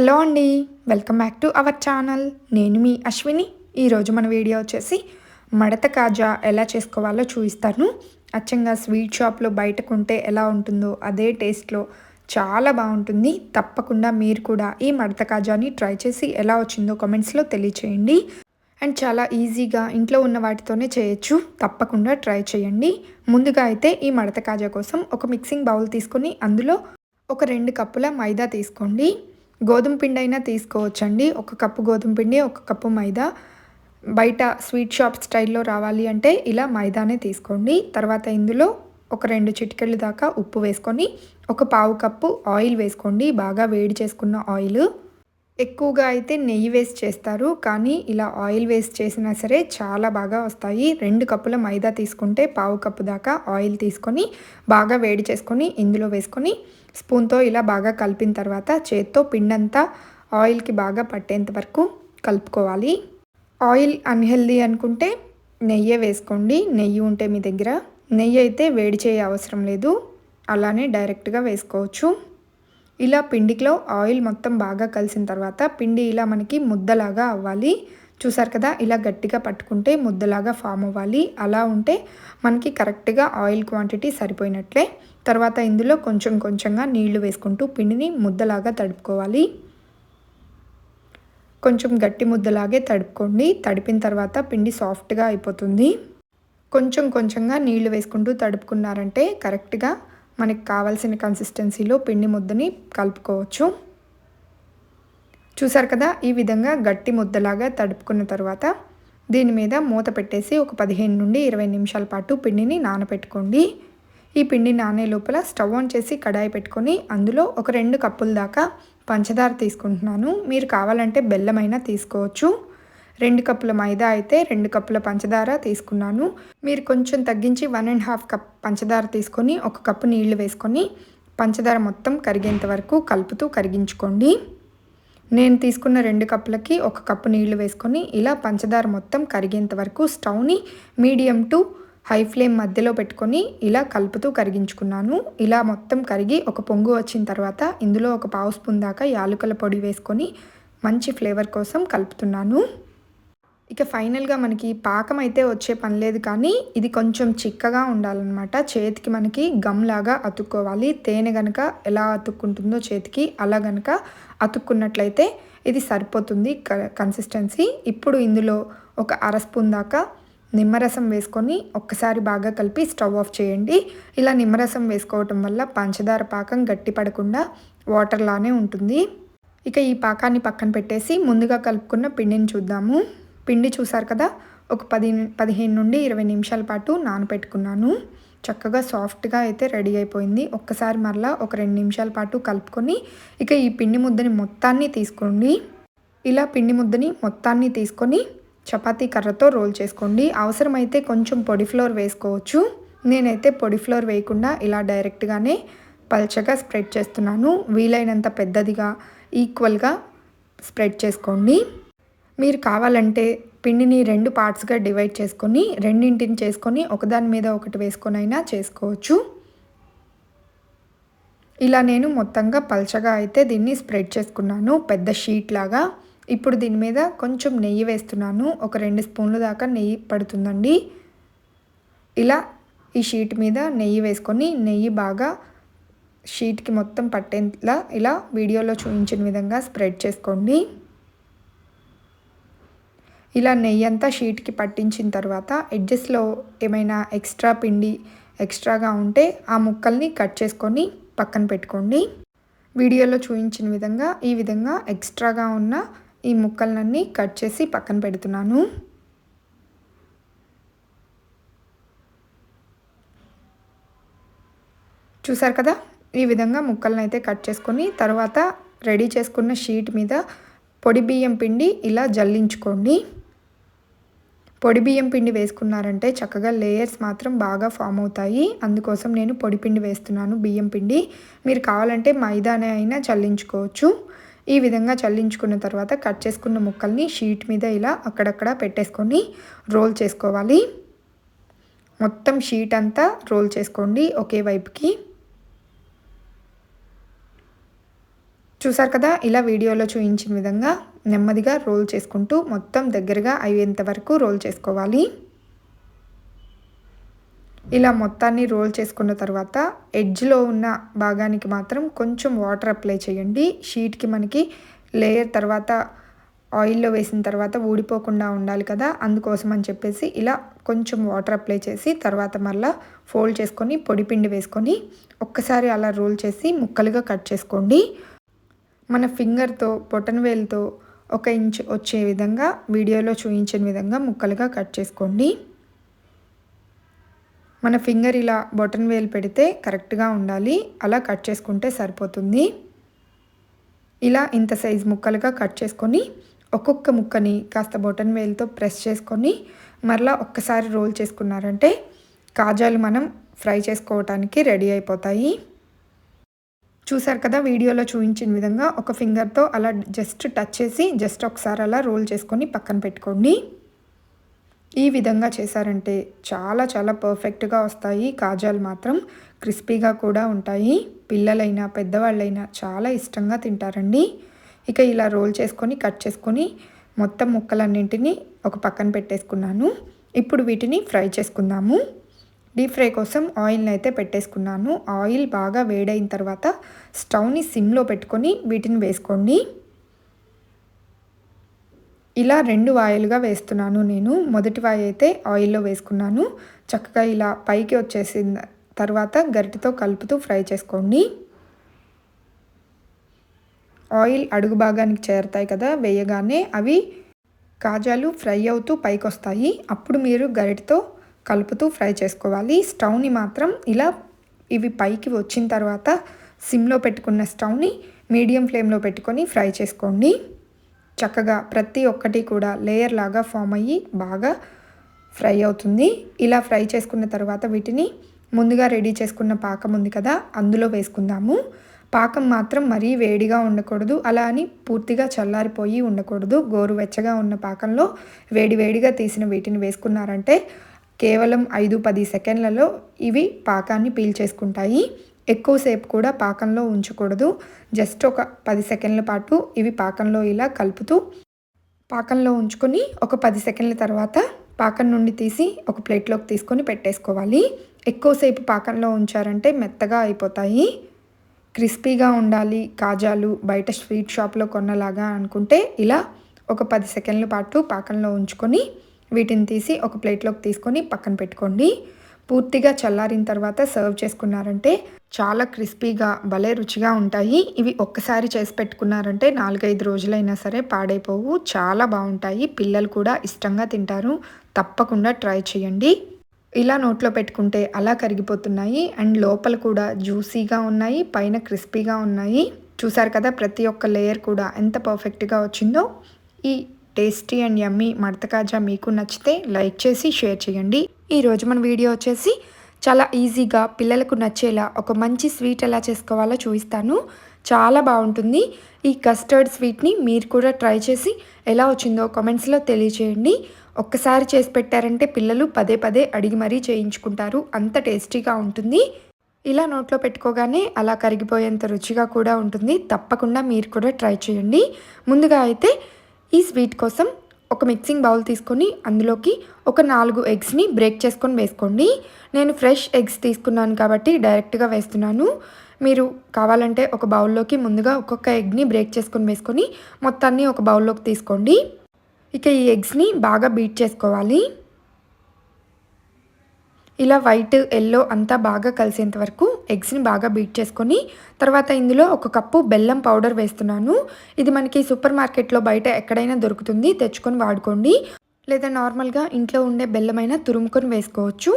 Hello అండి welcome back to our channel. నేను మీ అశ్విని. ఈరోజు మన వీడియో వచ్చేసి మడత కాజా ఎలా చేసుకోవాలో చూపిస్తాను. అచ్చంగా స్వీట్ షాప్లో బయటకు ఉంటే ఎలా ఉంటుందో అదే టేస్ట్లో చాలా బాగుంటుంది. తప్పకుండా మీరు కూడా ఈ మడత కాజాని ట్రై చేసి ఎలా వచ్చిందో కామెంట్స్లో తెలియచేయండి. అండ్ చాలా ఈజీగా ఇంట్లో ఉన్న వాటితోనే చేయొచ్చు. తప్పకుండా ట్రై చేయండి. ముందుగా అయితే ఈ మడత కాజా కోసం ఒక మిక్సింగ్ బౌల్ తీసుకొని అందులో ఒక రెండు కప్పుల మైదా తీసుకోండి. గోధుమ పిండి అయినా తీసుకోవచ్చండి. ఒక కప్పు గోధుమ పిండి ఒక కప్పు మైదా. బయట స్వీట్ షాప్ స్టైల్లో రావాలి అంటే ఇలా మైదానే తీసుకోండి. తర్వాత ఇందులో ఒక రెండు చిటికెళ్ళు దాకా ఉప్పు వేసుకొని ఒక పావు కప్పు ఆయిల్ వేసుకోండి. బాగా వేడి చేసుకున్న ఆయిల్. ఎక్కువగా అయితే నెయ్యి వేస్ట్ చేస్తారు. కానీ ఇలా ఆయిల్ వేస్ట్ చేసినా సరే చాలా బాగా వస్తాయి. రెండు కప్పుల మైదా తీసుకుంటే పావు కప్పు దాకా ఆయిల్ తీసుకొని బాగా వేడి చేసుకొని ఇందులో వేసుకొని స్పూన్తో ఇలా బాగా కలిపిన తర్వాత చేత్తో పిండంతా ఆయిల్కి బాగా పట్టేంత వరకు కలుపుకోవాలి. ఆయిల్ అన్హెల్దీ అనుకుంటే నెయ్యి వేసుకోండి. నెయ్యి ఉంటే మీ దగ్గర. నెయ్యి అయితే వేడి చేయ అవసరం లేదు. అలానే డైరెక్ట్గా వేసుకోవచ్చు. ఇలా పిండిలో ఆయిల్ మొత్తం బాగా కలిసిన తర్వాత పిండి ఇలా మనకి ముద్దలాగా అవ్వాలి. చూసారు కదా? ఇలా గట్టిగా పట్టుకుంటే ముద్దలాగా ఫామ్ అవ్వాలి. అలా ఉంటే మనకి కరెక్ట్గా ఆయిల్ క్వాంటిటీ సరిపోయినట్లే. తర్వాత ఇందులో కొంచెం కొంచెంగా నీళ్ళు వేసుకుంటూ పిండిని ముద్దలాగా తడుపుకోవాలి. కొంచెం గట్టి ముద్దలాగే తడుపుకోండి. తడిపిన తర్వాత పిండి సాఫ్ట్గా అయిపోతుంది. కొంచెం కొంచెంగా నీళ్ళు వేసుకుంటూ తడుపుకున్నారంటే కరెక్ట్గా మనకి కావాల్సిన కన్సిస్టెన్సీలో పిండి ముద్దని కలుపుకోవచ్చు. చూసారు కదా ఈ విధంగా గట్టి ముద్దలాగా తడుపుకున్న తర్వాత దీని మీద మూత పెట్టేసి ఒక పదిహేను నుండి ఇరవై నిమిషాల పాటు పిండిని నానబెట్టుకోండి ఈ పిండి నానే లోపల స్టవ్ ఆన్ చేసి కడాయి పెట్టుకొని అందులో ఒక రెండు కప్పుల దాకా పంచదార తీసుకుంటున్నాను. మీరు కావాలంటే బెల్లమైనా తీసుకోవచ్చు. రెండు కప్పుల మైదా అయితే రెండు కప్పుల పంచదార తీసుకున్నాను. మీరు కొంచెం తగ్గించి వన్ అండ్ హాఫ్ కప్ పంచదార తీసుకొని ఒక కప్పు నీళ్ళు వేసుకొని పంచదార మొత్తం కరిగేంత వరకు కలుపుతూ కరిగించుకోండి. నేను తీసుకున్న రెండు కప్పులకి ఒక కప్పు నీళ్ళు వేసుకొని ఇలా పంచదార మొత్తం కరిగేంత వరకు స్టవ్ని మీడియం టు హై ఫ్లేమ్ మధ్యలో పెట్టుకొని ఇలా కలుపుతూ కరిగించుకున్నాను. ఇలా మొత్తం కరిగి ఒక పొంగు వచ్చిన తర్వాత ఇందులో ఒక పావు స్పూన్ దాకా యాలకుల పొడి వేసుకొని మంచి ఫ్లేవర్ కోసం కలుపుతున్నాను. ఇక ఫైనల్గా మనకి పాకం అయితే వచ్చే పని లేదు కానీ ఇది కొంచెం చిక్కగా ఉండాలన్నమాట. చేతికి మనకి గమ్లాగా అతుక్కోవాలి. తేనె గనక ఎలా అతుక్కుంటుందో చేతికి అలా గనక అతుక్కున్నట్లయితే ఇది సరిపోతుంది కన్సిస్టెన్సీ ఇప్పుడు ఇందులో ఒక అర స్పూన్ దాకా నిమ్మరసం వేసుకొని ఒక్కసారి బాగా కలిపి స్టవ్ ఆఫ్ చేయండి. ఇలా నిమ్మరసం వేసుకోవటం వల్ల పంచదార పాకం గట్టి పడకుండా వాటర్లానే ఉంటుంది. ఇక ఈ పాకాన్ని పక్కన పెట్టేసి ముందుగా కలుపుకున్న పిండిని చూద్దాము. పిండి చూసారు కదా? ఒక పది పదిహేను నుండి ఇరవై నిమిషాల పాటు నానపెట్టుకున్నాను. చక్కగా సాఫ్ట్గా అయితే రెడీ అయిపోయింది. ఒక్కసారి మరలా ఒక రెండు నిమిషాల పాటు కలుపుకొని ఇక ఈ పిండి ముద్దని మొత్తాన్ని తీసుకోండి. ఇలా పిండి ముద్దని మొత్తాన్ని తీసుకొని చపాతీ కర్రతో రోల్ చేసుకోండి. అవసరమైతే కొంచెం పొడి ఫ్లోర్ వేసుకోవచ్చు. నేనైతే పొడి ఫ్లోర్ వేయకుండా ఇలా డైరెక్ట్గానే పల్చగా స్ప్రెడ్ చేస్తున్నాను. వీలైనంత పెద్దదిగా ఈక్వల్గా స్ప్రెడ్ చేసుకోండి. మీరు కావాలంటే పిండిని రెండు పార్ట్స్గా డివైడ్ చేసుకొని రెండింటిని చేసుకొని ఒకదాని మీద ఒకటి వేసుకొని అయినా చేసుకోవచ్చు. ఇలా నేను మొత్తంగా పల్చగా అయితే దీన్ని స్ప్రెడ్ చేసుకున్నాను పెద్ద షీట్ లాగా. ఇప్పుడు దీని మీద కొంచెం నెయ్యి వేస్తున్నాను ఒక రెండు స్పూన్ల దాకా నెయ్యి పడుతుందండి. ఇలా ఈ షీట్ మీద నెయ్యి వేసుకొని నెయ్యి బాగా షీట్కి మొత్తం పట్టేలా ఇలా వీడియోలో చూపించిన విధంగా స్ప్రెడ్ చేసుకోండి. ఇలా నెయ్యి అంతా షీట్కి పట్టించిన తర్వాత ఎడ్జెస్లో ఏమైనా ఎక్స్ట్రా పిండి ఎక్స్ట్రాగా ఉంటే ఆ ముక్కల్ని కట్ చేసుకొని పక్కన పెట్టుకోండి. వీడియోలో చూపించిన విధంగా ఈ విధంగా ఎక్స్ట్రాగా ఉన్న ఈ ముక్కలన్నీ కట్ చేసి పక్కన పెడుతున్నాను. చూసారు కదా? ఈ విధంగా ముక్కలను అయితే కట్ చేసుకొని తర్వాత రెడీ చేసుకున్న షీట్ మీద పొడి బియ్యం పిండి ఇలా జల్లించుకోండి. పొడి బియ్యం పిండి వేసుకున్నారంటే చక్కగా లేయర్స్ మాత్రం బాగా ఫామ్ అవుతాయి. అందుకోసం నేను పొడి పిండి వేస్తున్నాను బియ్యం పిండి. మీరు కావాలంటే మైదానే అయినా చల్లించుకోవచ్చు. ఈ విధంగా చల్లించుకున్న తర్వాత కట్ చేసుకున్న ముక్కల్ని షీట్ మీద ఇలా అక్కడక్కడ పెట్టేసుకొని రోల్ చేసుకోవాలి. మొత్తం షీట్ అంతా రోల్ చేసుకోండి ఒకే వైపుకి. చూసారు కదా ఇలా వీడియోలో చూపించిన విధంగా నెమ్మదిగా రోల్ చేసుకుంటూ మొత్తం దగ్గరగా అయ్యేంత వరకు రోల్ చేసుకోవాలి. ఇలా మొత్తాన్ని రోల్ చేసుకున్న తర్వాత ఎడ్జ్లో ఉన్న భాగానికి మాత్రం కొంచెం వాటర్ అప్లై చేయండి. షీట్కి మనకి లేయర్ తర్వాత ఆయిల్లో వేసిన తర్వాత ఊడిపోకుండా ఉండాలి కదా అందుకోసం అని చెప్పేసి ఇలా కొంచెం వాటర్ అప్లై చేసి తర్వాత మళ్ళీ ఫోల్డ్ చేసుకొని పొడిపిండి వేసుకొని ఒక్కసారి అలా రోల్ చేసి ముక్కలుగా కట్ చేసుకోండి. మన ఫింగర్తో బొటన్ వేలుతో ఒక ఇంచ్ వచ్చే విధంగా వీడియోలో చూపించిన విధంగా ముక్కలుగా కట్ చేసుకోండి. మన ఫింగర్ ఇలా బొటన్ వేలు పెడితే కరెక్ట్గా ఉండాలి. అలా కట్ చేసుకుంటే సరిపోతుంది. ఇలా ఇంత సైజ్ ముక్కలుగా కట్ చేసుకొని ఒక్కొక్క ముక్కని కాస్త బొటన్ వేలుతో ప్రెస్ చేసుకొని మరలా ఒక్కసారి రోల్ చేసుకున్నారంటే కాజాలు మనం ఫ్రై చేసుకోవటానికి రెడీ అయిపోతాయి. చూసారు కదా వీడియోలో చూపించిన విధంగా ఒక ఫింగర్తో అలా జస్ట్ టచ్ చేసి జస్ట్ ఒకసారి అలా రోల్ చేసుకొని పక్కన పెట్టుకోండి. ఈ విధంగా చేశారంటే చాలా చాలా పర్ఫెక్ట్గా వస్తాయి. కాజాలు మాత్రం క్రిస్పీగా కూడా ఉంటాయి. పిల్లలైనా పెద్దవాళ్ళైనా చాలా ఇష్టంగా తింటారండి. ఇక ఇలా రోల్ చేసుకొని కట్ చేసుకొని మొత్తం ముక్కలన్నింటినీ ఒక పక్కన పెట్టేసుకున్నాను. ఇప్పుడు వీటిని ఫ్రై చేసుకుందాము. డీప్ ఫ్రై కోసం ఆయిల్ని అయితే పెట్టేసుకున్నాను. ఆయిల్ బాగా వేడైన తర్వాత స్టవ్ని సిమ్లో పెట్టుకొని వీటిని వేసుకోండి. ఇలా రెండు వాయిలుగా వేస్తున్నాను నేను. మొదటి వాయి అయితే ఆయిల్లో వేసుకున్నాను. చక్కగా ఇలా పైకి వచ్చేసిన తర్వాత గరిటతో కలుపుతూ ఫ్రై చేసుకోండి. ఆయిల్ అడుగు భాగానికి చేరుతాయి కదా వేయగానే అవి కాజాలు ఫ్రై అవుతూ పైకి వస్తాయి అప్పుడు మీరు గరిటతో కలుపుతూ ఫ్రై చేసుకోవాలి. స్టవ్ని మాత్రం ఇలా ఇవి పైకి వచ్చిన తర్వాత సిమ్లో పెట్టుకున్న స్టవ్ని మీడియం ఫ్లేమ్లో పెట్టుకొని ఫ్రై చేసుకోండి. చక్కగా ప్రతి ఒక్కటి కూడా లేయర్ లాగా ఫామ్ అయ్యి బాగా ఫ్రై అవుతుంది. ఇలా ఫ్రై చేసుకున్న తర్వాత వీటిని ముందుగా రెడీ చేసుకున్న పాకం ఉంది కదా అందులో వేసుకుందాము. పాకం మాత్రం మరీ వేడిగా ఉండకూడదు. అలా అని పూర్తిగా చల్లారిపోయి ఉండకూడదు. గోరువెచ్చగా ఉన్న పాకంలో వేడి వేడిగా తీసిన వీటిని వేసుకున్నారంటే కేవలం ఐదు పది సెకండ్లలో ఇవి పాకాన్ని పీల్చేసుకుంటాయి ఎక్కువసేపు కూడా పాకంలో ఉంచకూడదు. జస్ట్ ఒక పది సెకండ్ల పాటు ఇవి పాకంలో ఇలా కలుపుతూ పాకంలో ఉంచుకొని ఒక పది సెకండ్ల తర్వాత పాకం నుండి తీసి ఒక ప్లేట్లోకి తీసుకొని పెట్టేసుకోవాలి. ఎక్కువసేపు పాకంలో ఉంచారంటే మెత్తగా అయిపోతాయి. క్రిస్పీగా ఉండాలి. కాజాలు బయట స్వీట్ షాప్లో కొన్నలాగా అనుకుంటే ఇలా ఒక పది సెకండ్ల పాటు పాకంలో ఉంచుకొని వీటిని తీసి ఒక ప్లేట్లోకి తీసుకొని పక్కన పెట్టుకోండి. పూర్తిగా చల్లారిన తర్వాత సర్వ్ చేసుకున్నారంటే చాలా క్రిస్పీగా భలే రుచిగా ఉంటాయి. ఇవి ఒక్కసారి చేసి పెట్టుకున్నారంటే నాలుగైదు రోజులైనా సరే పాడైపోవు. చాలా బాగుంటాయి. పిల్లలు కూడా ఇష్టంగా తింటారు. తప్పకుండా ట్రై చేయండి. ఇలా నోట్లో పెట్టుకుంటే అలా కరిగిపోతున్నాయి. అండ్ లోపల కూడా జ్యూసీగా ఉన్నాయి. పైన క్రిస్పీగా ఉన్నాయి. చూసారు కదా ప్రతి ఒక్క లేయర్ కూడా ఎంత పర్ఫెక్ట్గా వచ్చిందో. ఈ టేస్టీ అండ్ యమ్మీ మడత కాజా మీకు నచ్చితే లైక్ చేసి షేర్ చేయండి. ఈరోజు మన వీడియో వచ్చేసి చాలా ఈజీగా పిల్లలకు నచ్చేలా ఒక మంచి స్వీట్ ఎలా చేసుకోవాలో చూపిస్తాను. చాలా బాగుంటుంది. ఈ కస్టర్డ్ స్వీట్ని మీరు కూడా ట్రై చేసి ఎలా వచ్చిందో కామెంట్స్లో తెలియచేయండి. ఒక్కసారి చేసి పెట్టారంటే పిల్లలు పదే పదే అడిగి మరీ చేయించుకుంటారు. అంత టేస్టీగా ఉంటుంది. ఇలా నోట్లో పెట్టుకోగానే అలా కరిగిపోయేంత రుచిగా కూడా ఉంటుంది. తప్పకుండా మీరు కూడా ట్రై చేయండి. ముందుగా అయితే ఈ స్వీట్ కోసం ఒక మిక్సింగ్ బౌల్ తీసుకొని అందులోకి ఒక నాలుగు ఎగ్స్ని బ్రేక్ చేసుకొని వేసుకోండి. నేను ఫ్రెష్ ఎగ్స్ తీసుకున్నాను కాబట్టి డైరెక్ట్గా వేస్తున్నాను. మీరు కావాలంటే ఒక బౌల్లోకి ముందుగా ఒక్కొక్క ఎగ్ని బ్రేక్ చేసుకొని వేసుకొని మొత్తాన్ని ఒక బౌల్లోకి తీసుకోండి. ఇక ఈ ఎగ్స్ని బాగా బీట్ చేసుకోవాలి. ఇలా వైట్ ఎల్లో అంతా బాగా కలిసేంత వరకు ఎగ్స్ని బాగా బీట్ చేసుకొని తర్వాత ఇందులో ఒక కప్పు బెల్లం పౌడర్ వేస్తున్నాను. ఇది మనకి సూపర్ మార్కెట్లో బయట ఎక్కడైనా దొరుకుతుంది తెచ్చుకొని వాడుకోండి. లేదా నార్మల్గా ఇంట్లో ఉండే బెల్లమైనా తురుముకొని వేసుకోవచ్చు.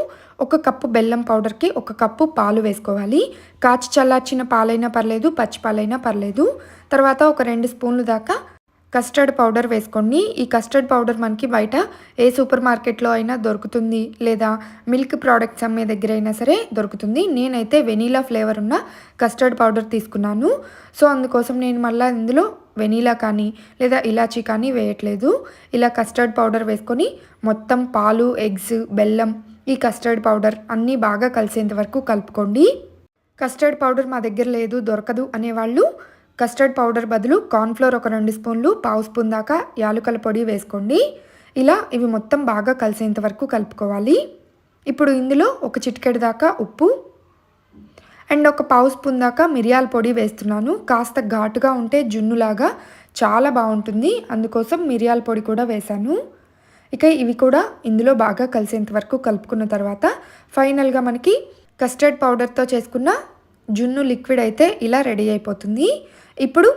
ఒక కప్పు బెల్లం పౌడర్కి ఒక కప్పు పాలు వేసుకోవాలి. కాచి చల్లార్చిన పాలైనా పర్లేదు పచ్చి పాలైనా పర్లేదు. తర్వాత ఒక రెండు స్పూన్లు దాకా కస్టర్డ్ పౌడర్ వేసుకోండి ఈ కస్టర్డ్ పౌడర్ మనకి బయట ఏ సూపర్ మార్కెట్లో అయినా దొరుకుతుంది లేదా మిల్క్ ప్రోడక్ట్స్ అమ్మే దగ్గర అయినా సరే దొరుకుతుంది. నేనైతే వెనీలా ఫ్లేవర్ ఉన్న కస్టర్డ్ పౌడర్ తీసుకున్నాను. సో అందుకోసం నేను మళ్ళీ ఇందులో వెనీలా కానీ లేదా ఇలాచీ కానీ వేయట్లేదు. ఇలా కస్టర్డ్ పౌడర్ వేసుకొని మొత్తం పాలు ఎగ్స్ బెల్లం ఈ కస్టర్డ్ పౌడర్ అన్నీ బాగా కలిసేంత వరకు కలుపుకోండి. కస్టర్డ్ పౌడర్ మా దగ్గర లేదు దొరకదు అనేవాళ్ళు కస్టర్డ్ పౌడర్ బదులు కార్న్ఫ్లోర్ ఒక రెండు స్పూన్లు పావు స్పూన్ దాకా యాలుకల పొడి వేసుకోండి. ఇలా ఇవి మొత్తం బాగా కలిసేంత వరకు కలుపుకోవాలి. ఇప్పుడు ఇందులో ఒక చిటికెడు దాకా ఉప్పు అండ్ ఒక పావు స్పూన్ దాకా మిరియాల పొడి వేస్తున్నాను. కాస్త ఘాటుగా ఉంటే జున్నులాగా చాలా బాగుంటుంది. అందుకోసం మిరియాల పొడి కూడా వేశాను. ఇక ఇవి కూడా ఇందులో బాగా కలిసేంత వరకు కలుపుకున్న తర్వాత ఫైనల్గా మనకి కస్టర్డ్ పౌడర్తో చేసుకున్న జున్ను లిక్విడ్ అయితే ఇలా రెడీ అయిపోతుంది. ఇప్పుడు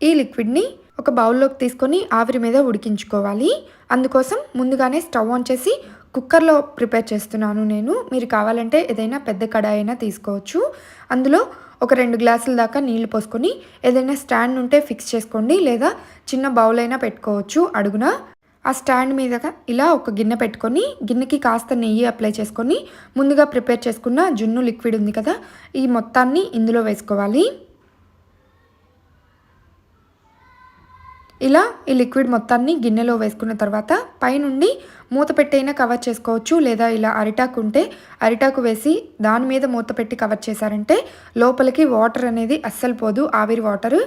ఈ లిక్విడ్ని ఒక బౌల్లోకి తీసుకొని ఆవిరి మీద ఉడికించుకోవాలి. అందుకోసం ముందుగానే స్టవ్ ఆన్ చేసి కుక్కర్లో ప్రిపేర్ చేస్తున్నాను నేను. మీరు కావాలంటే ఏదైనా పెద్ద కడాయి అయినా తీసుకోవచ్చు. అందులో ఒక రెండు గ్లాసుల దాకా నీళ్ళు పోసుకొని ఏదైనా స్టాండ్ ఉంటే ఫిక్స్ చేసుకోండి లేదా చిన్న బౌల్ అయినా పెట్టుకోవచ్చు అడుగున. ఆ స్టాండ్ మీదగా ఇలా ఒక గిన్నె పెట్టుకొని గిన్నెకి కాస్త నెయ్యి అప్లై చేసుకొని ముందుగా ప్రిపేర్ చేసుకున్న జున్ను లిక్విడ్ ఉంది కదా ఈ మొత్తాన్ని ఇందులో వేసుకోవాలి. ఇలా ఈ లిక్విడ్ మొత్తాన్ని గిన్నెలో వేసుకున్న తర్వాత పైనుండి మూత పెట్టైనా కవర్ చేసుకోవచ్చు లేదా ఇలా అరిటాకు ఉంటే అరిటాకు వేసి దాని మీద మూత పెట్టి కవర్ చేశారంటే లోపలికి వాటర్ అనేది అస్సలు పోదు ఆవిరి వాటర్.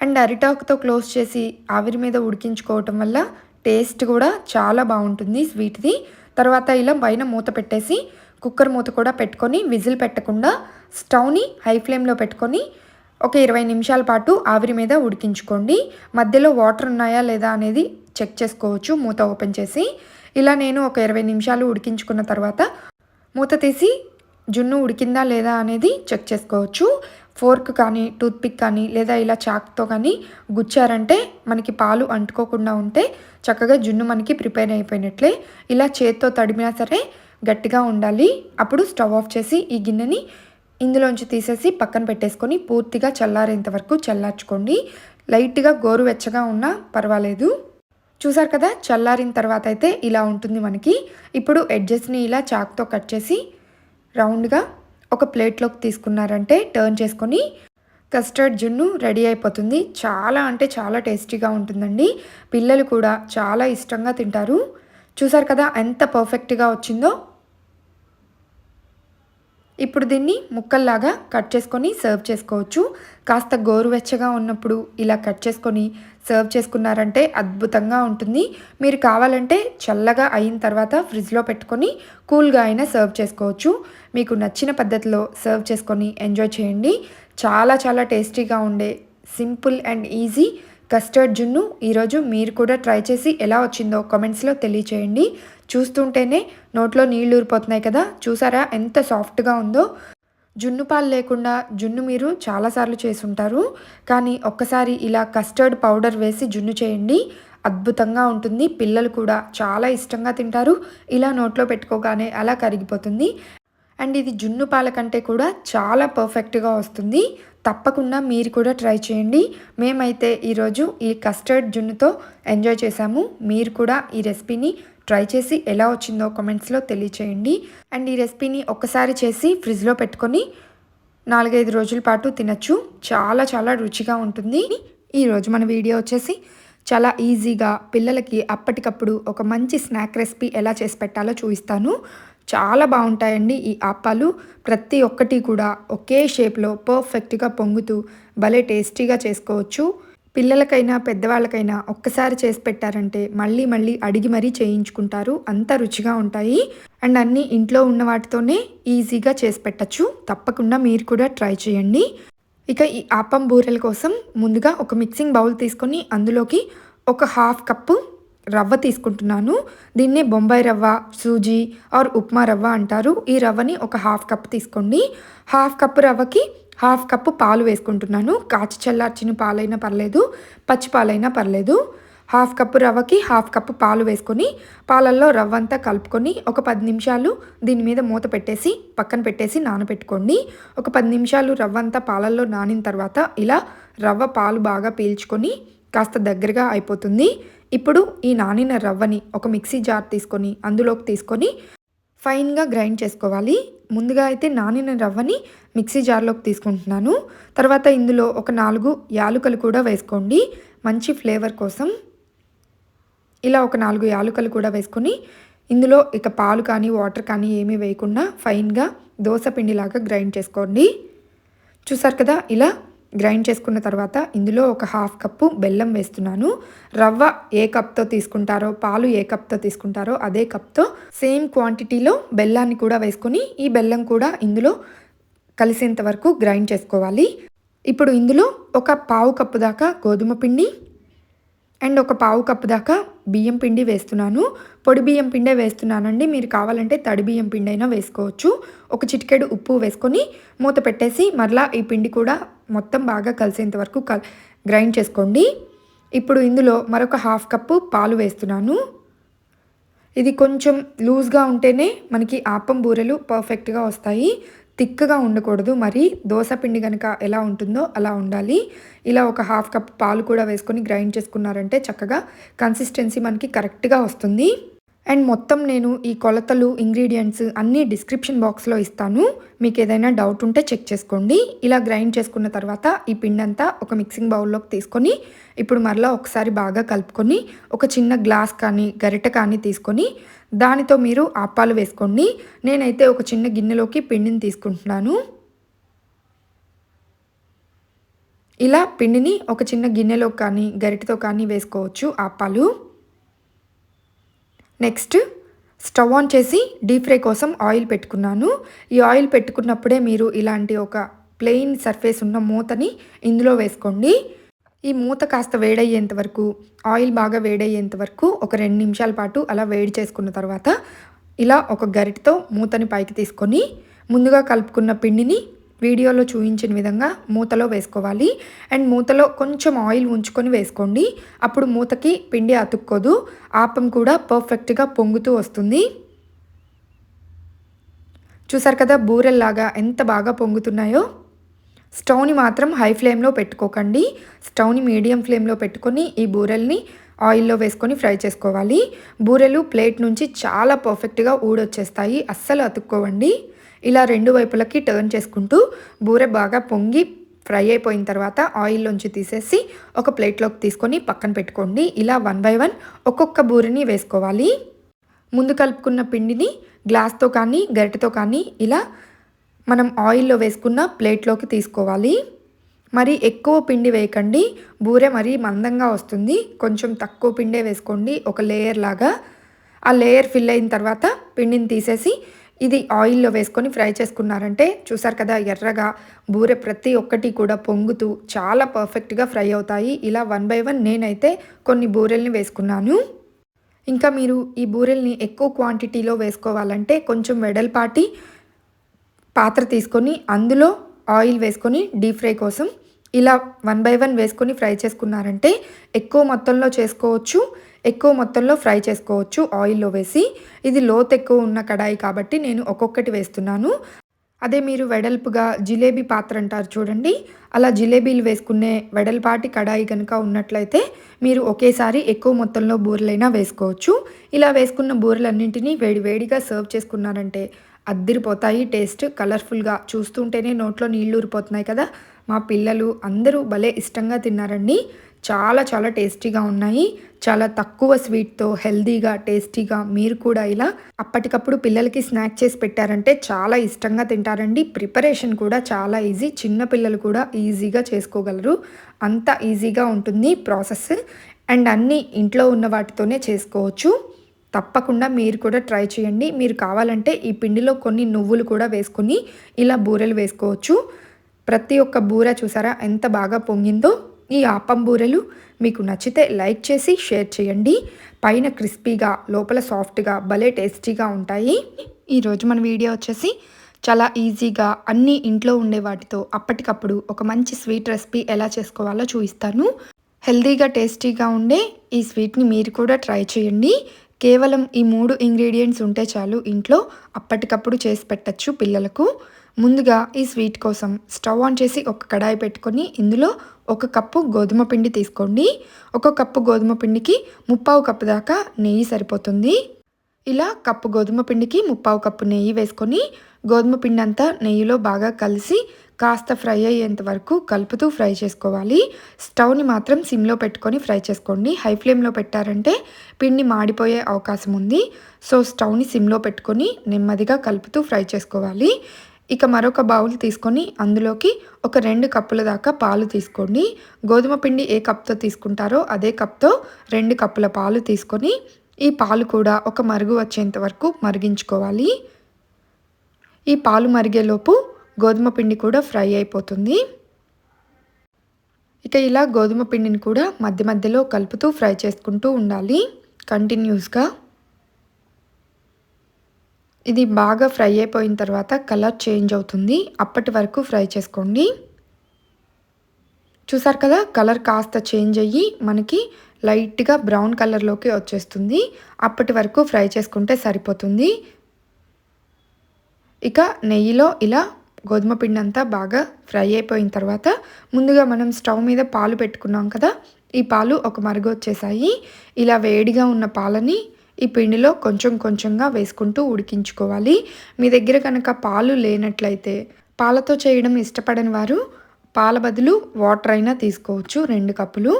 అండ్ అరిటాకుతో క్లోజ్ చేసి ఆవిరి మీద ఉడికించుకోవటం వల్ల టేస్ట్ కూడా చాలా బాగుంటుంది స్వీట్ది. తర్వాత ఇలా పైన మూత పెట్టేసి కుక్కర్ మూత కూడా పెట్టుకొని విజిల్ పెట్టకుండా స్టవ్ని హై ఫ్లేమ్లో పెట్టుకొని ఒక ఇరవై నిమిషాల పాటు ఆవిరి మీద ఉడికించుకోండి. మధ్యలో వాటర్ ఉన్నాయా లేదా అనేది చెక్ చేసుకోవచ్చు మూత ఓపెన్ చేసి. ఇలా నేను ఒక ఇరవై నిమిషాలు ఉడికించుకున్న తర్వాత మూత తీసి జున్ను ఉడికిందా లేదా అనేది చెక్ చేసుకోవచ్చు. ఫోర్క్ కానీ టూత్పిక్ కానీ లేదా ఇలా చాక్తో కానీ గుచ్చారంటే మనకి పాలు అంటుకోకుండా ఉంటే చక్కగా జున్ను మనకి ప్రిపేర్ అయిపోయినట్లే. ఇలా చేత్తో తడిమినా సరే గట్టిగా ఉండాలి. అప్పుడు స్టవ్ ఆఫ్ చేసి ఈ గిన్నెని ఇందులోంచి తీసేసి పక్కన పెట్టేసుకొని పూర్తిగా చల్లారేంత వరకు చల్లార్చుకోండి. లైట్గా గోరువెచ్చగా ఉన్నా పర్వాలేదు. చూసారు కదా చల్లారిన తర్వాత అయితే ఇలా ఉంటుంది మనకి. ఇప్పుడు ఎడ్జెస్ని ఇలా చాక్తో కట్ చేసి రౌండ్గా ఒక ప్లేట్లోకి తీసుకున్నారంటే టర్న్ చేసుకొని కస్టర్డ్ జున్ను రెడీ అయిపోతుంది. చాలా అంటే చాలా టేస్టీగా ఉంటుందండి. పిల్లలు కూడా చాలా ఇష్టంగా తింటారు. చూసారు కదా ఎంత పర్ఫెక్ట్గా వచ్చిందో? ఇప్పుడు దీన్ని ముక్కల్లాగా కట్ చేసుకొని సర్వ్ చేసుకోవచ్చు. కాస్త గోరువెచ్చగా ఉన్నప్పుడు ఇలా కట్ చేసుకొని సర్వ్ చేసుకున్నారంటే అద్భుతంగా ఉంటుంది. మీరు కావాలంటే చల్లగా అయిన తర్వాత ఫ్రిడ్జ్లో పెట్టుకొని కూల్గా అయినా సర్వ్ చేసుకోవచ్చు. మీకు నచ్చిన పద్ధతిలో సర్వ్ చేసుకొని ఎంజాయ్ చేయండి. చాలా చాలా టేస్టీగా ఉండే సింపుల్ అండ్ ఈజీ కస్టర్డ్ జున్ను ఈరోజు మీరు కూడా ట్రై చేసి ఎలా వచ్చిందో కామెంట్స్లో తెలియచేయండి. చూస్తుంటేనే నోట్లో నీళ్ళు ఊరిపోతున్నాయి కదా. చూసారా ఎంత సాఫ్ట్గా ఉందో? జున్ను పాలు లేకుండా జున్ను మీరు చాలాసార్లు చేసుంటారు. కానీ ఒక్కసారి ఇలా కస్టర్డ్ పౌడర్ వేసి జున్ను చేయండి. అద్భుతంగా ఉంటుంది. పిల్లలు కూడా చాలా ఇష్టంగా తింటారు. ఇలా నోట్లో పెట్టుకోగానే అలా కరిగిపోతుంది. అండ్ ఇది జున్ను పాల కంటే కూడా చాలా పర్ఫెక్ట్గా వస్తుంది. తప్పకుండా మీరు కూడా ట్రై చేయండి. మేమైతే ఈరోజు ఈ కస్టర్డ్ జున్నుతో ఎంజాయ్ చేశాము. మీరు కూడా ఈ రెసిపీని ట్రై చేసి ఎలా వచ్చిందో కమెంట్స్లో తెలియచేయండి. అండ్ ఈ రెసిపీని ఒక్కసారి చేసి ఫ్రిడ్జ్లో పెట్టుకొని నాలుగైదు రోజుల పాటు తినచ్చు. చాలా చాలా రుచిగా ఉంటుంది. ఈరోజు మన వీడియో వచ్చేసి చాలా ఈజీగా పిల్లలకి అప్పటికప్పుడు ఒక మంచి స్నాక్ రెసిపీ ఎలా చేసి పెట్టాలో చూపిస్తాను. చాలా బాగుంటాయండి ఈ ఆపాలు ప్రతి ఒక్కటి కూడా ఒకే షేప్లో పర్ఫెక్ట్గా పొంగుతూ భలే టేస్టీగా చేసుకోవచ్చు. పిల్లలకైనా పెద్దవాళ్ళకైనా ఒక్కసారి చేసి పెట్టారంటే మళ్ళీ మళ్ళీ అడిగి మరీ చేయించుకుంటారు. అంత రుచిగా ఉంటాయి. అండ్ అన్నీ ఇంట్లో ఉన్న వాటితోనే ఈజీగా చేసి పెట్టచ్చు. తప్పకుండా మీరు కూడా ట్రై చేయండి. ఇక ఈ ఆపం బూరెల కోసం ముందుగా ఒక మిక్సింగ్ బౌల్ తీసుకొని అందులోకి ఒక హాఫ్ కప్పు రవ్వ తీసుకుంటున్నాను. దీన్ని బొంబాయి రవ్వ సూజీ ఆర్ ఉప్మా రవ్వ అంటారు. ఈ రవ్వని ఒక హాఫ్ కప్ తీసుకోండి. హాఫ్ కప్పు రవ్వకి హాఫ్ కప్పు పాలు వేసుకుంటున్నాను. కాచి చల్లార్చిన పాలైనా పర్లేదు పచ్చి పాలైనా పర్లేదు. హాఫ్ కప్పు రవ్వకి హాఫ్ కప్పు పాలు వేసుకొని పాలల్లో రవ్వ అంతా కలుపుకొని ఒక పది నిమిషాలు దీని మీద మూత పెట్టేసి పక్కన పెట్టేసి నానబెట్టుకోండి. ఒక పది నిమిషాలు రవ్వ అంతా పాలల్లో నానిన తర్వాత ఇలా రవ్వ పాలు బాగా పీల్చుకొని కాస్త దగ్గరగా అయిపోతుంది. ఇప్పుడు ఈ నానిన రవ్వని ఒక మిక్సీ జార్ తీసుకొని అందులోకి తీసుకొని ఫైన్గా గ్రైండ్ చేసుకోవాలి. ముందుగా అయితే నానిన రవ్వని మిక్సీ జార్లోకి తీసుకుంటున్నాను. తర్వాత ఇందులో ఒక నాలుగు యాలుకలు కూడా వేసుకోండి. మంచి ఫ్లేవర్ కోసం ఇలా ఒక నాలుగు యాలుకలు కూడా వేసుకొని ఇందులో ఇక పాలు కానీ వాటర్ కానీ ఏమీ వేయకుండా ఫైన్గా దోశ పిండిలాగా గ్రైండ్ చేసుకోండి. చూసారు కదా? ఇలా గ్రైండ్ చేసుకున్న తర్వాత ఇందులో ఒక హాఫ్ కప్పు బెల్లం వేస్తున్నాను. రవ్వ ఏ కప్తో తీసుకుంటారో పాలు ఏ కప్తో తీసుకుంటారో అదే కప్తో సేమ్ క్వాంటిటీలో బెల్లాన్ని కూడా వేసుకొని ఈ బెల్లం కూడా ఇందులో కలిసేంత వరకు గ్రైండ్ చేసుకోవాలి. ఇప్పుడు ఇందులో ఒక పావు కప్పు దాకా గోధుమ పిండి అండ్ ఒక పావు కప్పు దాకా బియ్యం పిండి వేస్తున్నాను. పొడి బియ్యం పిండే వేస్తున్నానండి. మీరు కావాలంటే తడి బియ్యం పిండి అయినా వేసుకోవచ్చు. ఒక చిటికెడు ఉప్పు వేసుకొని మూత పెట్టేసి మరలా ఈ పిండి కూడా మొత్తం బాగా కలిసేంత వరకు కల్ గ్రైండ్ చేసుకోండి. ఇప్పుడు ఇందులో మరొక హాఫ్ కప్పు పాలు వేస్తున్నాను. ఇది కొంచెం లూజ్గా ఉంటేనే మనకి ఆపం బూరెలు పర్ఫెక్ట్గా వస్తాయి. తిక్కగా ఉండకూడదు మరి. దోశ పిండి కనుక ఎలా ఉంటుందో అలా ఉండాలి. ఇలా ఒక హాఫ్ కప్ పాలు కూడా వేసుకొని గ్రైండ్ చేసుకున్నారంటే చక్కగా కన్సిస్టెన్సీ మనకి కరెక్ట్గా వస్తుంది. అండ్ మొత్తం నేను ఈ కొలతలు ఇంగ్రీడియంట్స్ అన్నీ డిస్క్రిప్షన్ బాక్స్లో ఇస్తాను. మీకు ఏదైనా డౌట్ ఉంటే చెక్ చేసుకోండి. ఇలా గ్రైండ్ చేసుకున్న తర్వాత ఈ పిండి అంతా ఒక మిక్సింగ్ బౌల్లోకి తీసుకొని ఇప్పుడు మరలా ఒకసారి బాగా కలుపుకొని ఒక చిన్న గ్లాస్ కానీ గరిటె కానీ తీసుకొని దానితో మీరు ఆపాలు వేసుకోండి. నేనైతే ఒక చిన్న గిన్నెలోకి పిండిని తీసుకుంటున్నాను. ఇలా పిండిని ఒక చిన్న గిన్నెలో కానీ గరిటతో కానీ వేసుకోవచ్చు ఆపాలు. నెక్స్ట్ స్టవ్ ఆన్ చేసి డీప్ ఫ్రై కోసం ఆయిల్ పెట్టుకున్నాను. ఈ ఆయిల్ పెట్టుకున్నప్పుడే మీరు ఇలాంటి ఒక ప్లెయిన్ సర్ఫేస్ ఉన్న మూతని ఇందులో వేసుకోండి. ఈ మూత కాస్త వేడయ్యేంత వరకు ఆయిల్ బాగా వేడయ్యేంత వరకు ఒక రెండు నిమిషాల పాటు అలా వేడి చేసుకున్న తర్వాత ఇలా ఒక గరిటతో మూతని పైకి తీసుకొని ముందుగా కలుపుకున్న పిండిని వీడియోలో చూపించిన విధంగా మూతలో వేసుకోవాలి. అండ్ మూతలో కొంచెం ఆయిల్ ఉంచుకొని వేసుకోండి. అప్పుడు మూతకి పిండి అతుక్కోదు. ఆపం కూడా పర్ఫెక్ట్గా పొంగుతూ వస్తుంది. చూసారు కదా బూరెల్లాగా ఎంత బాగా పొంగుతున్నాయో? స్టవ్ని మాత్రం హై ఫ్లేమ్లో పెట్టుకోకండి. స్టవ్ని మీడియం ఫ్లేమ్లో పెట్టుకొని ఈ బూరెల్ని ఆయిల్లో వేసుకొని ఫ్రై చేసుకోవాలి. బూరెలు ప్లేట్ నుంచి చాలా పర్ఫెక్ట్గా ఊడొచ్చేస్తాయి. అస్సలు అతుక్కోవండి. ఇలా రెండు వైపులకి టర్న్ చేసుకుంటూ బూరె బాగా పొంగి ఫ్రై అయిపోయిన తర్వాత ఆయిల్లోంచి తీసేసి ఒక ప్లేట్లోకి తీసుకొని పక్కన పెట్టుకోండి. ఇలా వన్ బై వన్ ఒక్కొక్క బూరెని వేసుకోవాలి. ముందు కలుపుకున్న పిండిని గ్లాస్తో కానీ గరిటెతో కానీ ఇలా మనం ఆయిల్లో వేసుకున్న ప్లేట్లోకి తీసుకోవాలి. మరి ఎక్కువ పిండి వేయకండి. బూరె మరీ మందంగా వస్తుంది. కొంచెం తక్కువ పిండే వేసుకోండి. ఒక లేయర్ లాగా. ఆ లేయర్ ఫిల్ అయిన తర్వాత పిండిని తీసేసి ఇది ఆయిల్లో వేసుకొని ఫ్రై చేసుకున్నారంటే చూసారు కదా ఎర్రగా బూరె ప్రతి ఒక్కటి కూడా పొంగుతూ చాలా పర్ఫెక్ట్గా ఫ్రై అవుతాయి. ఇలా వన్ బై వన్ నేనైతే కొన్ని బూరెల్ని వేసుకున్నాను. ఇంకా మీరు ఈ బూరెల్ని ఎక్కువ క్వాంటిటీలో వేసుకోవాలంటే కొంచెం వెడల్పాటి పాత్ర తీసుకొని అందులో ఆయిల్ వేసుకొని డీప్ ఫ్రై కోసం ఇలా వన్ బై వన్ వేసుకొని ఫ్రై చేసుకున్నారంటే ఎక్కువ మొత్తంలో చేసుకోవచ్చు. ఎక్కువ మొత్తంలో ఫ్రై చేసుకోవచ్చు ఆయిల్లో వేసి. ఇది లోత్ ఎక్కువ ఉన్న కడాయి కాబట్టి నేను ఒక్కొక్కటి వేస్తున్నాను. అదే మీరు వెడల్పుగా జిలేబీ పాత్ర అంటారు చూడండి. అలా జిలేబీలు వేసుకునే వెడల్పాటి కడాయి కనుక ఉన్నట్లయితే మీరు ఒకేసారి ఎక్కువ మొత్తంలో బూరెలైనా వేసుకోవచ్చు. ఇలా వేసుకున్న బూరెలన్నింటినీ వేడి వేడిగా సర్వ్ చేసుకున్నారంటే అద్దిరిపోతాయి టేస్ట్ కలర్ఫుల్గా చూస్తుంటేనే నోట్లో నీళ్ళు ఊరిపోతున్నాయి కదా. మా పిల్లలు అందరూ భలే ఇష్టంగా తిన్నారండి. చాలా చాలా టేస్టీగా ఉన్నాయి. చాలా తక్కువ స్వీట్తో హెల్దీగా టేస్టీగా మీరు కూడా ఇలా అప్పటికప్పుడు పిల్లలకి స్నాక్ చేసి పెట్టారంటే చాలా ఇష్టంగా తింటారండి. ప్రిపరేషన్ కూడా చాలా ఈజీ. చిన్న పిల్లలు కూడా ఈజీగా చేసుకోగలరు. అంత ఈజీగా ఉంటుంది ప్రాసెస్. అండ్ అన్నీ ఇంట్లో ఉన్న వాటితోనే చేసుకోవచ్చు. తప్పకుండా మీరు కూడా ట్రై చేయండి. మీరు కావాలంటే ఈ పిండిలో కొన్ని నువ్వులు కూడా వేసుకొని ఇలా బూరెలు వేసుకోవచ్చు. ప్రతి ఒక్క బూర చూసారా ఎంత బాగా పొంగిందో. ఈ ఆపం బూరెలు మీకు నచ్చితే లైక్ చేసి షేర్ చేయండి. పైన క్రిస్పీగా లోపల సాఫ్ట్గా భలే టేస్టీగా ఉంటాయి. ఈరోజు మన వీడియో వచ్చేసి చాలా ఈజీగా అన్ని ఇంట్లో ఉండే వాటితో అప్పటికప్పుడు ఒక మంచి స్వీట్ రెసిపీ ఎలా చేసుకోవాలో చూపిస్తాను. హెల్తీగా టేస్టీగా ఉండే ఈ స్వీట్ని మీరు కూడా ట్రై చేయండి. కేవలం ఈ మూడు ఇంగ్రీడియంట్స్ ఉంటే చాలు ఇంట్లో అప్పటికప్పుడు చేసి పెట్టచ్చు పిల్లలకు. ముందుగా ఈ స్వీట్ కోసం స్టవ్ ఆన్ చేసి ఒక కడాయి పెట్టుకొని ఇందులో ఒక కప్పు గోధుమ పిండి తీసుకోండి. ఒక కప్పు గోధుమ పిండికి ముప్పావు కప్పు దాకా నెయ్యి సరిపోతుంది. ఇలా కప్పు గోధుమ పిండికి ముప్పావు కప్పు నెయ్యి వేసుకొని గోధుమ పిండి అంతా నెయ్యిలో బాగా కలిసి కాస్త ఫ్రై అయ్యేంత వరకు కలుపుతూ ఫ్రై చేసుకోవాలి. స్టవ్ని మాత్రం సిమ్లో పెట్టుకొని ఫ్రై చేసుకోండి. హై ఫ్లేమ్లో పెట్టారంటే పిండి మాడిపోయే అవకాశం ఉంది. సో స్టవ్ని సిమ్లో పెట్టుకొని నెమ్మదిగా కలుపుతూ ఫ్రై చేసుకోవాలి. ఇక మరొక బౌల్ తీసుకొని అందులోకి ఒక రెండు కప్పుల దాకా పాలు తీసుకోండి గోధుమ పిండి ఏ కప్తో తీసుకుంటారో అదే కప్తో రెండు కప్పుల పాలు తీసుకొని ఈ పాలు కూడా ఒక మరుగు వచ్చేంత వరకు మరిగించుకోవాలి. ఈ పాలు మరిగేలోపు గోధుమ పిండి కూడా ఫ్రై అయిపోతుంది. ఇక ఇలా గోధుమ పిండిని కూడా మధ్య మధ్యలో కలుపుతూ ఫ్రై చేసుకుంటూ ఉండాలి. కంటిన్యూస్గా ఇది బాగా ఫ్రై అయిపోయిన తర్వాత కలర్ చేంజ్ అవుతుంది. అప్పటి వరకు ఫ్రై చేసుకోండి. చూసారు కదా కలర్ కాస్త చేంజ్ అయ్యి మనకి లైట్గా బ్రౌన్ కలర్లోకి వచ్చేస్తుంది. అప్పటి వరకు ఫ్రై చేసుకుంటే సరిపోతుంది. ఇక నెయ్యిలో ఇలా గోధుమ పిండి అంతా బాగా ఫ్రై అయిపోయిన తర్వాత ముందుగా మనం స్టవ్ మీద పాలు పెట్టుకున్నాం కదా ఈ పాలు ఒక మరుగు వచ్చేసాయి. ఇలా వేడిగా ఉన్న పాలని ఈ పిండిలో కొంచెం కొంచెంగా వేసుకుంటూ ఉడికించుకోవాలి. మీ దగ్గర కనుక పాలు లేనట్లయితే పాలతో చేయడం ఇష్టపడని వారు పాల బదులు వాటర్ అయినా తీసుకోవచ్చు రెండు కప్పులు.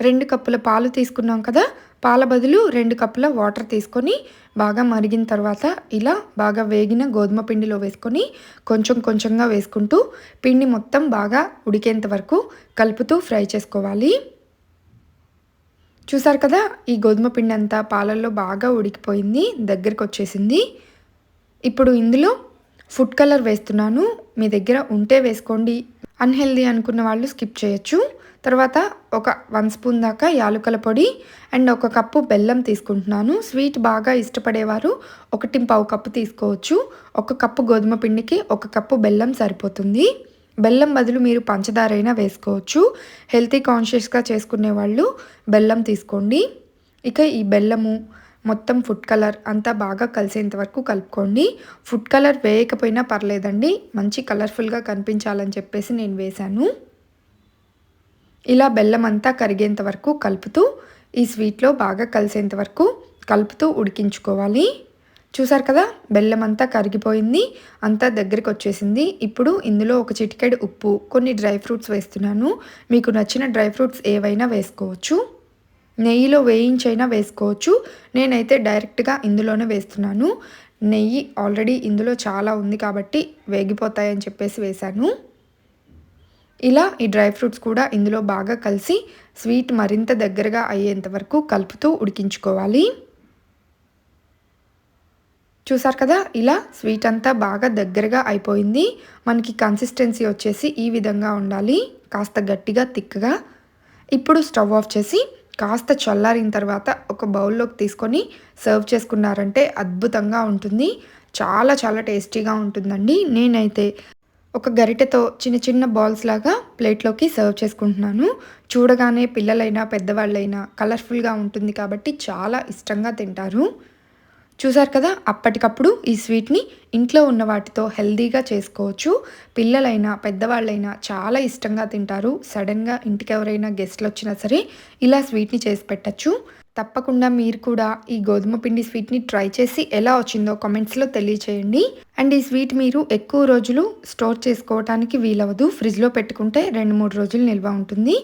రెండు కప్పుల పాలు తీసుకున్నాం కదా పాల బదులు రెండు కప్పుల వాటర్ తీసుకొని బాగా మరిగిన తర్వాత ఇలా బాగా వేగిన గోధుమ పిండిలో వేసుకొని కొంచెం కొంచెంగా వేసుకుంటూ పిండి మొత్తం బాగా ఉడికేంత వరకు కలుపుతూ ఫ్రై చేసుకోవాలి. చూసారు కదా ఈ గోధుమ పిండి అంతా పాలల్లో బాగా ఉడికిపోయింది దగ్గరికి వచ్చేసింది ఇప్పుడు ఇందులో ఫుడ్ కలర్ వేస్తున్నాను. మీ దగ్గర ఉంటే వేసుకోండి. అన్హెల్దీ అనుకున్న వాళ్ళు స్కిప్ చేయొచ్చు. తర్వాత ఒక వన్ స్పూన్ దాకా యాలుకల పొడి అండ్ ఒక కప్పు బెల్లం తీసుకుంటున్నాను. స్వీట్ బాగా ఇష్టపడేవారు ఒకటి పావు కప్పు తీసుకోవచ్చు. ఒక కప్పు గోధుమ పిండికి ఒక కప్పు బెల్లం సరిపోతుంది. బెల్లం బదులు మీరు పంచదార అయినా వేసుకోవచ్చు. హెల్తీ కాన్షియస్గా చేసుకునే వాళ్ళు బెల్లం తీసుకోండి. ఇక ఈ బెల్లము మొత్తం ఫుడ్ కలర్ అంతా బాగా కలిసేంత వరకు కలుపుకోండి. ఫుడ్ కలర్ వేయకపోయినా పర్లేదండి. మంచి కలర్ఫుల్గా కనిపించాలని చెప్పేసి నేను వేశాను. ఇలా బెల్లం అంతా కరిగేంత వరకు కలుపుతూ ఈ స్వీట్లో బాగా కలిసేంత వరకు కలుపుతూ ఉడికించుకోవాలి. చూసారు కదా? బెల్లం అంతా కరిగిపోయింది. అంతా దగ్గరికి వచ్చేసింది. ఇప్పుడు ఇందులో ఒక చిటికెడు ఉప్పు కొన్ని డ్రై ఫ్రూట్స్ వేస్తున్నాను. మీకు నచ్చిన డ్రై ఫ్రూట్స్ ఏవైనా వేసుకోవచ్చు. నెయ్యిలో వేయించైనా వేసుకోవచ్చు. నేనైతే డైరెక్ట్గా ఇందులోనే వేస్తున్నాను. నెయ్యి ఆల్రెడీ ఇందులో చాలా ఉంది కాబట్టి వేగిపోతాయని చెప్పేసి వేశాను. ఇలా ఈ డ్రై ఫ్రూట్స్ కూడా ఇందులో బాగా కలిసి స్వీట్ మరింత దగ్గరగా అయ్యేంత వరకు కలుపుతూ ఉడికించుకోవాలి. చూసారు కదా? ఇలా స్వీట్ అంతా బాగా దగ్గరగా అయిపోయింది. మనకి కన్సిస్టెన్సీ వచ్చేసి ఈ విధంగా ఉండాలి. కాస్త గట్టిగా తిక్కగా ఇప్పుడు స్టవ్ ఆఫ్ చేసి కాస్త చల్లారిన తర్వాత ఒక బౌల్లోకి తీసుకొని సర్వ్ చేసుకున్నారంటే అద్భుతంగా ఉంటుంది. చాలా చాలా టేస్టీగా ఉంటుందండి. నేనైతే ఒక గరిటెతో చిన్న చిన్న బాల్స్ లాగా ప్లేట్లోకి సర్వ్ చేసుకుంటున్నాను. చూడగానే పిల్లలైనా పెద్దవాళ్ళైనా కలర్ఫుల్గా ఉంటుంది కాబట్టి చాలా ఇష్టంగా తింటారు. చూసారు కదా అప్పటికప్పుడు ఈ స్వీట్ని ఇంట్లో ఉన్న వాటితో హెల్దీగా చేసుకోవచ్చు. పిల్లలైనా పెద్దవాళ్ళైనా చాలా ఇష్టంగా తింటారు. సడన్గా ఇంటికి ఎవరైనా గెస్ట్లు వచ్చినా సరే ఇలా స్వీట్ని చేసి పెట్టచ్చు. తప్పకుండా మీరు కూడా ఈ గోధుమ పిండి స్వీట్ని ట్రై చేసి ఎలా వచ్చిందో కామెంట్స్లో తెలియచేయండి. అండ్ ఈ స్వీట్ మీరు ఎక్కువ రోజులు స్టోర్ చేసుకోవడానికి వీలవదు ఫ్రిడ్జ్లో పెట్టుకుంటే రెండు మూడు రోజులు నిల్వ ఉంటుంది.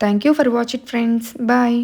Thank you for watch it friends. Bye.